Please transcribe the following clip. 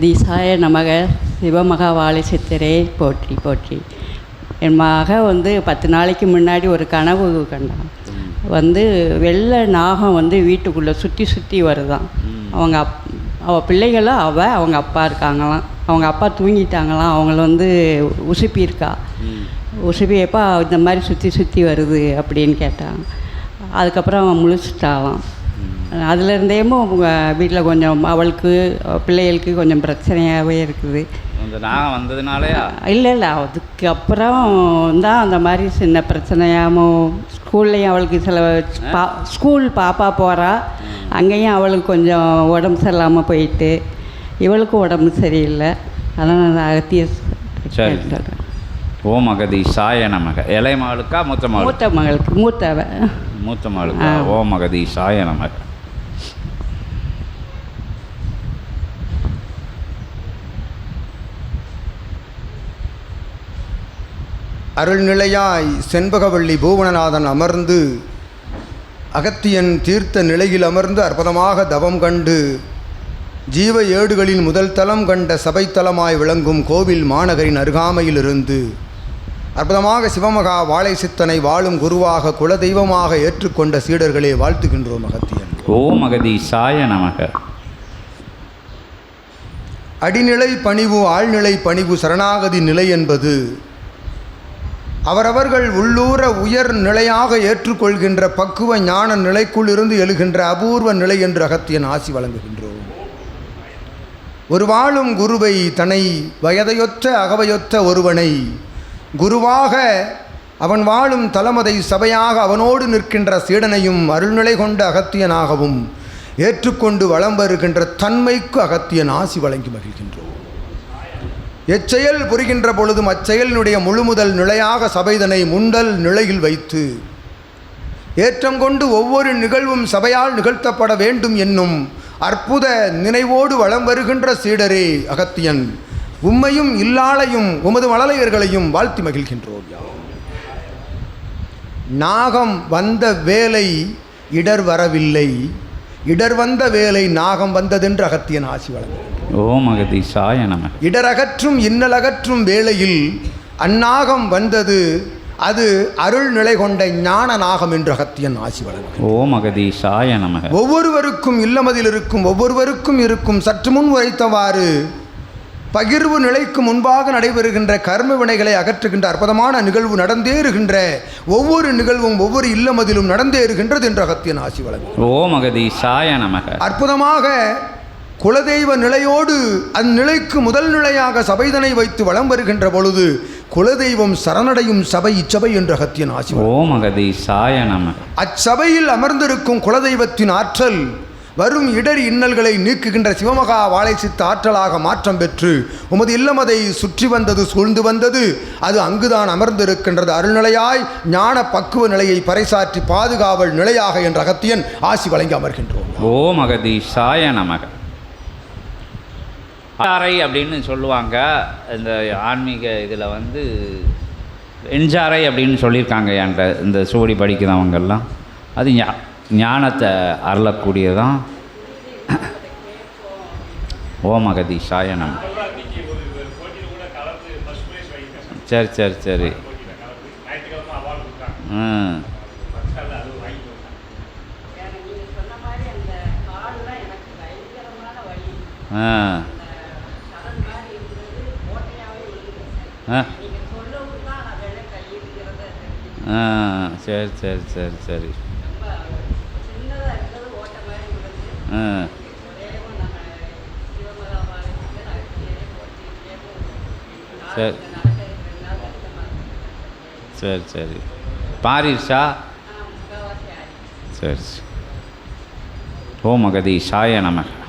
தீசாய நமக சிவமகா வாழை சித்தரே போற்றி போற்றி. என் மக வந்து பத்து நாளைக்கு முன்னாடி ஒரு கனவு கண்டான். வந்து வெள்ளை நாகம் வந்து வீட்டுக்குள்ளே சுற்றி சுற்றி வருதான். அவங்க அப் அவள் பிள்ளைகளும் அவள் அவங்க அப்பா இருக்காங்களாம். அவங்க அப்பா தூங்கிட்டாங்களாம். அவங்கள வந்து உசுப்பியிருக்கா. உசுப்பியப்பா இந்த மாதிரி சுற்றி சுற்றி வருது அப்படின்னு கேட்டான். அதுக்கப்புறம் அவன் முழிச்சிட்டாலாம் அதுலேருந்தேமோ அவங்க வீட்டில் கொஞ்சம் அவளுக்கு அவ பிள்ளைகளுக்கு கொஞ்சம் பிரச்சனையாகவே இருக்குது. நாகம் வந்ததுனாலயா? இல்லை இல்லை அதுக்கப்புறம் தான் அந்த மாதிரி சின்ன பிரச்சனையாமோ ஸ்கூல்லையும் அவளுக்கு சில பா ஸ்கூல் பாப்பா போகிறா அங்கேயும் அவளுக்கு கொஞ்சம் உடம்பு சரியில்லாமல் போயிட்டு இவளுக்கும் உடம்பு சரியில்லை. அதான் நான் அகத்திய சரி. ஓம் அகதி சாய நமக. இளைய மகளுக்கா மூத்த மகளுக்கு மூத்த மகளுக்கு மூத்தவ. மூத்த மகளுக்கா ஆ. ஓம் அகதி சாய நமக. அருள்நிலையாய் செண்பகவள்ளி பூவனநாதன் அமர்ந்து அகத்தியன் தீர்த்த நிலையில் அமர்ந்து அற்புதமாக தவம் கண்டு ஜீவ ஏடுகளின் முதல் தலம் கண்ட சபைத்தலமாய் விளங்கும் கோவில் மாநகரின் அருகாமையிலிருந்து அற்புதமாக சிவமகா வாழை சித்தனை வாழும் குருவாக குலதெய்வமாக ஏற்றுக்கொண்ட சீடர்களே வாழ்த்துகின்றோம் அகத்தியன் ஓம் அகதி சாய நமக. அடிநிலை பணிவு ஆழ்நிலை பணிவு சரணாகதி நிலை என்பது அவரவர்கள் உள்ளூர உயர் நிலையாக ஏற்றுக்கொள்கின்ற பக்குவ ஞான நிலைக்குள் இருந்து எழுகின்ற அபூர்வ நிலை என்று அகத்தியன் ஆசி வழங்குகின்றோம். ஒரு வாழும் குருவை தன்னை வயதையொத்த அகவையொத்த ஒருவனை குருவாக அவன் வாழும் தலமதை சபையாக அவனோடு நிற்கின்ற சீடனையும் அருள்நிலை கொண்ட அகத்தியனாகவும் ஏற்றுக்கொண்டு வலம் வருகின்ற தன்மைக்கு அகத்தியன் ஆசி வழங்கி மகிழ்கின்றோம். எச்செயல் புரிகின்ற பொழுதும் அச்செயலினுடைய முழுமுதல் நிலையாக சபைதனை முண்டல் நிலையில் வைத்து ஏற்றம் கொண்டு ஒவ்வொரு நிகழ்வும் சபையால் நிகழ்த்தப்பட வேண்டும் என்னும் அற்புத நினைவோடு வலம் வருகின்ற சீடரே அகத்தியன். உம்மையும் இல்லாளையும் உமது மழலையர்களையும் வாழ்த்தி மகிழ்கின்றோம். நாகம் வந்த வேலை இடர் வரவில்லை. இடர் வந்த வேலை நாகம் வந்ததென்று அகத்தியன் ஆசி வழங்குகிறார் ஓம் அகதி சாய நமக இடரகற்றும் இன்னலகற்றும் வேளையில் அந்நாகம் வந்தது அது அருள் நிலை கொண்ட ஞான நாகம் என்று அகத்தியன் ஆசி வழங்கும் ஓம் அகதி சாய நமக ஒவ்வொருவருக்கும் இல்லமதில் இருக்கும் ஒவ்வொருவருக்கும் இருக்கும் சற்று முன் உரைத்தவாறு பகிர்வு நிலைக்கு முன்பாக நடைபெறுகின்ற கர்ம வினைகளை அகற்றுகின்ற அற்புதமான நிகழ்வு நடந்தேறுகின்ற ஒவ்வொரு நிகழ்வும் ஒவ்வொரு இல்லமதிலும் நடந்தேறுகின்றது என்று அகத்தியன் ஆசி வழங்கும். ஓம் அகதி சாய நமக. அற்புதமாக குலதெய்வ நிலையோடு அந்நிலைக்கு முதல் நிலையாக சபைதனை வைத்து வலம் வருகின்ற பொழுது குலதெய்வம் சரணடையும் சபை இச்சபை என்று அகத்தியன் ஆசி. ஓம் அகதி சாய நமக. அச்சபையில் அமர்ந்திருக்கும் குலதெய்வத்தின் ஆற்றல் வரும் இடர் இன்னல்களை நீக்குகின்ற சிவமகா வாழை சித்த ஆற்றலாக மாற்றம் பெற்று உமது இல்லம் அதை சுற்றி வந்தது சூழ்ந்து வந்தது. அது அங்குதான் அமர்ந்திருக்கின்றது. அருள்நிலையாய் ஞான பக்குவ நிலையை பறைசாற்றி பாதுகாவல் நிலையாக என்ற அகத்தியன் ஆசி வழங்கி அமர்கின்றோம். ஓம் அகதி சாய நமக. அறை அப்படின்னு சொல்லுவாங்க. இந்த ஆன்மீக இதில் வந்து என்ஜாரை அப்படின்னு சொல்லியிருக்காங்க என்கிட்ட. இந்த சோடி படிக்கிறவங்கெல்லாம். அது ஞா ஞானத்தை அருளக்கூடியதான் ஓமகதி சாயனம் சரி சரி சரி. ம் ஆ. ஆ. ஆ சரி சரி சரி சரி ஆ சரி. சரி சரி. பாரிஷா? சரி சரி. ஓம் அகதி சாய நமக.